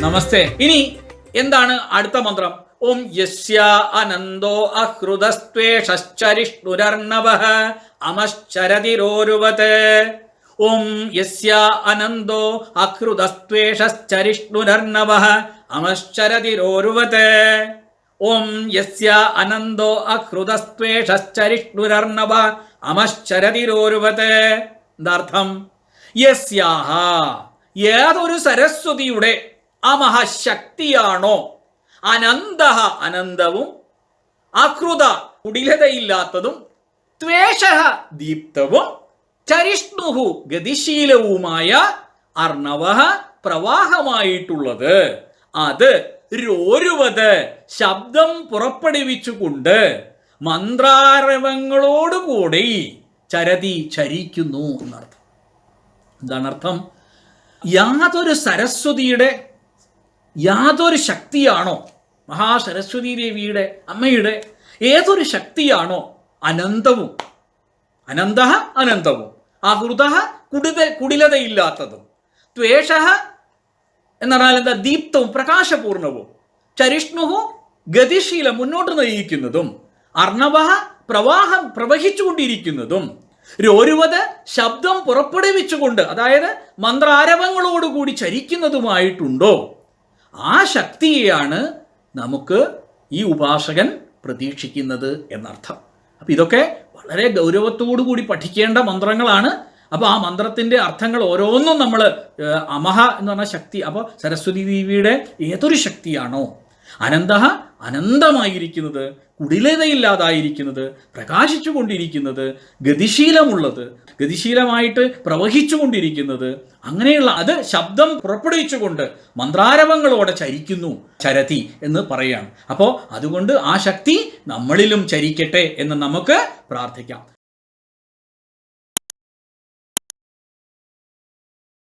നമസ്തേ. ഇനി എന്താണ് അടുത്ത മന്ത്രം? ഓം യസ്യ അനന്തോ അഹൃതസ്ത്വേഷശ്ചരിഷ്ണുരർണവ അമശ്ചരതിരോരുവത്. ഓം യസ്യ അനന്തോ അഹൃതസ്ത്വേഷശ്ചരിഷ്ണുരർണവ അമശ്ചരതിരോരുവത്. ഓം യസ്യ അനന്തോ അഹൃതസ്ത്വേഷരിഷ്ണുരർണവ അമശ്ചരതിരോരുവത്. എന്താർത്ഥം? യസ്യാഹ. ഏതൊരു സരസ്വതിയുടെ ആ മഹാശക്തിയാണോ അനന്ത അനന്തവും അകൃത കുടിലതയില്ലാത്തതും ത്വേഷ ദീപ്തവും ചരിഷ്ണുഹു ഗതിശീലവുമായ അർണവ പ്രവാഹമായിട്ടുള്ളത്. അത് രോരുവത് ശബ്ദം പുറപ്പെടുവിച്ചുകൊണ്ട് മന്ത്രാരവങ്ങളോടുകൂടി ചരതി ചരിക്കുന്നു എന്നർത്ഥം. എന്താണ് അർത്ഥം? യാതൊരു സരസ്വതിയുടെ യാതൊരു ശക്തിയാണോ? മഹാസരസ്വതി ദേവിയുടെ അമ്മയുടെ ഏതൊരു ശക്തിയാണോ? അനന്തവും. അനന്ത അനന്തവും. അഹൃത കുടിത കുടിലതയില്ലാത്തതും. ത്വേഷ എന്ന് പറഞ്ഞാൽ എന്താ? ദീപ്തവും പ്രകാശപൂർണവും. ചരിഷ്ണുഹു ഗതിശീല മുന്നോട്ട് നയിക്കുന്നതും. അർണവ പ്രവാഹം പ്രവഹിച്ചുകൊണ്ടിരിക്കുന്നതും. രോരുവത് ശബ്ദം പുറപ്പെടുവിച്ചുകൊണ്ട് അതായത് മന്ത്രാരവങ്ങളോടുകൂടി ചരിക്കുന്നതുമായിട്ടുണ്ടോ? ആ ശക്തിയെയാണ് നമുക്ക് ഈ ഉപാസകൻ പ്രതീക്ഷിക്കുന്നത് എന്നർത്ഥം. അപ്പം ഇതൊക്കെ വളരെ ഗൗരവത്തോടു കൂടി പഠിക്കേണ്ട മന്ത്രങ്ങളാണ്. അപ്പോൾ ആ മന്ത്രത്തിന്റെ അർത്ഥങ്ങൾ ഓരോന്നും നമ്മൾ അമഹ എന്ന് പറഞ്ഞ ശക്തി അപ്പോൾ സരസ്വതി ദേവിയുടെ ഏതൊരു ശക്തിയാണോ അനന്ത അനന്തമായിരിക്കുന്നത് കുടിലതയില്ലാതായിരിക്കുന്നത് പ്രകാശിച്ചു കൊണ്ടിരിക്കുന്നത് ഗതിശീലമുള്ളത് ഗതിശീലമായിട്ട് പ്രവഹിച്ചു കൊണ്ടിരിക്കുന്നത് അങ്ങനെയുള്ള അത് ശബ്ദം പുറപ്പെടുവിച്ചുകൊണ്ട് മന്ത്രാരവങ്ങളോടെ ചരിക്കുന്നു ചരതി എന്ന് പറയാണ്. അപ്പോൾ അതുകൊണ്ട് ആ ശക്തി നമ്മളിലും ചരിക്കട്ടെ എന്ന് നമുക്ക് പ്രാർത്ഥിക്കാം.